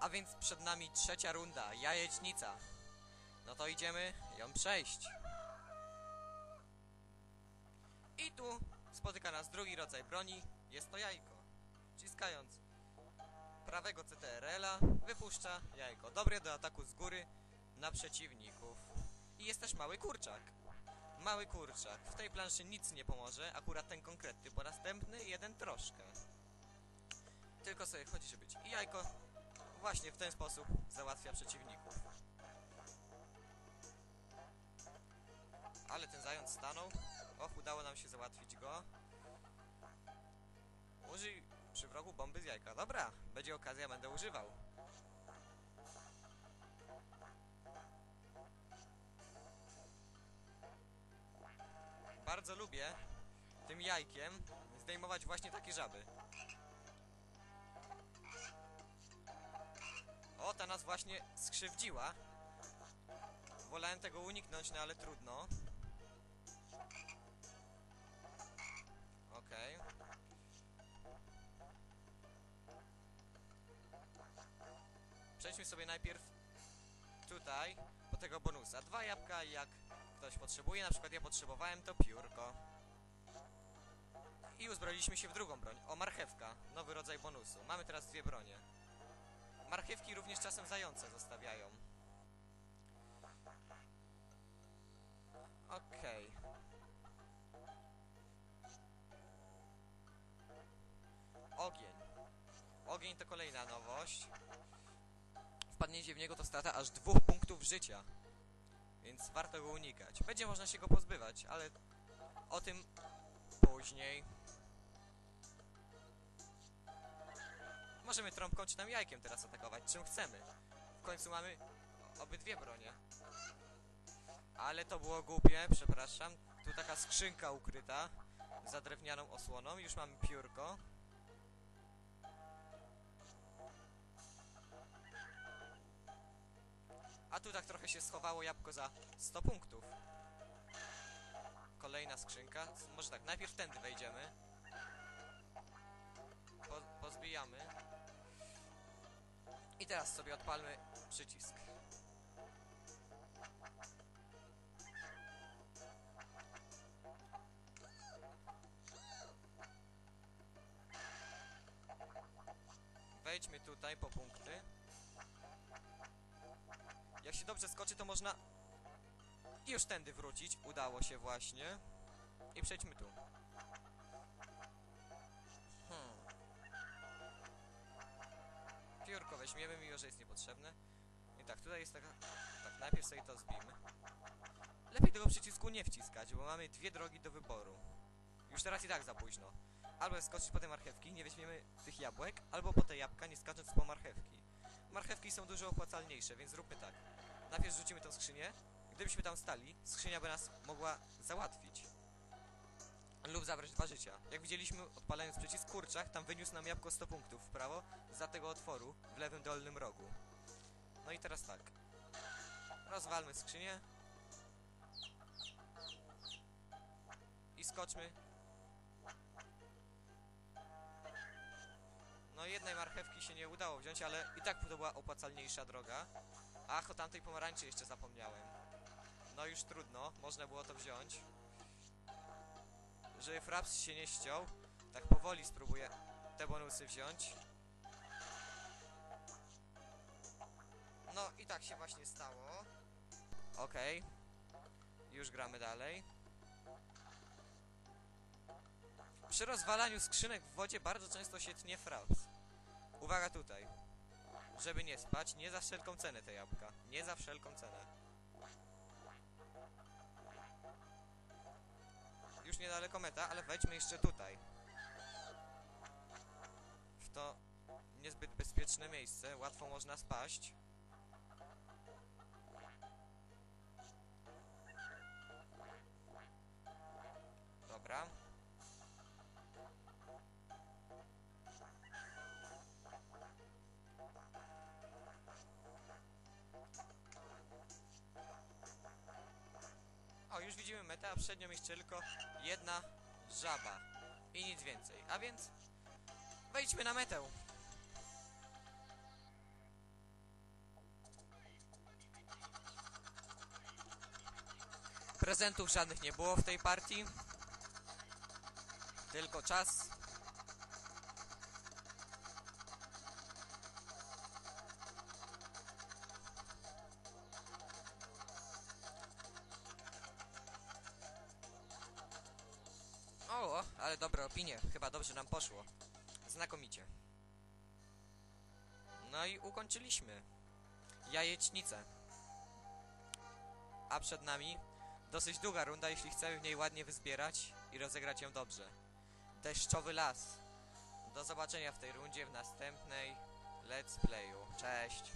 A więc przed nami trzecia runda, jajecznica. No to idziemy ją przejść. I tu spotyka nas drugi rodzaj broni, jest to jajko. Wciskając prawego CTRL-a wypuszcza jajko. Dobre do ataku z góry na przeciwników. I jest też mały kurczak. Mały kurczak. W tej planszy nic nie pomoże, akurat ten konkretny, bo następny jeden troszkę. Tylko sobie chodzi, żeby być. I jajko właśnie w ten sposób załatwia przeciwników. Ale ten zając stanął. Och, udało nam się załatwić go. Użyj przy wrogu bomby z jajka. Dobra, będzie okazja, będę używał. Bardzo lubię tym jajkiem zdejmować właśnie takie żaby. O, ta nas właśnie skrzywdziła. Wolałem tego uniknąć, no ale trudno. Okej. Przejdźmy sobie najpierw tutaj, po tego bonusa. Dwa jabłka, jak ktoś potrzebuje, na przykład ja potrzebowałem, to piórko. I uzbroiliśmy się w drugą broń. O, marchewka, nowy rodzaj bonusu. Mamy teraz dwie bronie. Marchewki również czasem zające zostawiają. Okej. Ogień. Ogień to kolejna nowość. Wpadnięcie w niego to strata aż dwóch punktów życia. Więc warto go unikać. Będzie można się go pozbywać, ale o tym później. Możemy trąbką czy tam jajkiem teraz atakować, czym chcemy. W końcu mamy obydwie bronie. Ale to było głupie, przepraszam. Tu taka skrzynka ukryta za drewnianą osłoną. Już mamy piórko. A tu tak trochę się schowało jabłko za 100 punktów. Kolejna skrzynka. Może tak, najpierw tędy wejdziemy. Po, pozbijamy. I teraz sobie odpalmy przycisk. Wejdźmy tutaj po punkty. Jak się dobrze skoczy, to można już tędy wrócić. Udało się właśnie. I przejdźmy tu. Piórko weźmiemy, mimo że jest niepotrzebne. I tak, tutaj jest taka... Tak, najpierw sobie to zbijmy. Lepiej tego przycisku nie wciskać, bo mamy dwie drogi do wyboru. Już teraz i tak za późno. Albo skoczyć po te marchewki, nie weźmiemy tych jabłek, albo po te jabłka, nie skacząc po marchewki. Marchewki są dużo opłacalniejsze, więc zróbmy tak. Najpierw rzucimy tą skrzynię. Gdybyśmy tam stali, skrzynia by nas mogła załatwić. Lub zabrać dwa życia. Jak widzieliśmy, odpalając przycisk kurczak, tam wyniósł nam jabłko 100 punktów w prawo za tego otworu w lewym dolnym rogu. No i teraz tak. Rozwalmy skrzynię. I skoczmy. No jednej marchewki się nie udało wziąć, ale i tak to była opłacalniejsza droga. Ach, o tamtej pomarańczy jeszcze zapomniałem. No już trudno, można było to wziąć. Żeby fraps się nie ściął, tak powoli spróbuję te bonusy wziąć. No i tak się właśnie stało. Okej. Już gramy dalej. Przy rozwalaniu skrzynek w wodzie bardzo często się tnie fraps. Uwaga tutaj. Żeby nie spać, nie za wszelką cenę te jabłka. Nie za wszelką cenę. Już niedaleko meta, ale wejdźmy jeszcze tutaj. W to niezbyt bezpieczne miejsce. Łatwo można spaść. a przednią jeszcze tylko jedna żaba. I nic więcej. A więc wejdźmy na metę. Prezentów żadnych nie było w tej partii. Tylko czas Ale dobre opinie. Chyba dobrze nam poszło. Znakomicie. No i ukończyliśmy. Jajecznicę. A przed nami dosyć długa runda, jeśli chcemy w niej ładnie wyzbierać i rozegrać ją dobrze. Deszczowy las. Do zobaczenia w tej rundzie w następnej Let's Playu. Cześć!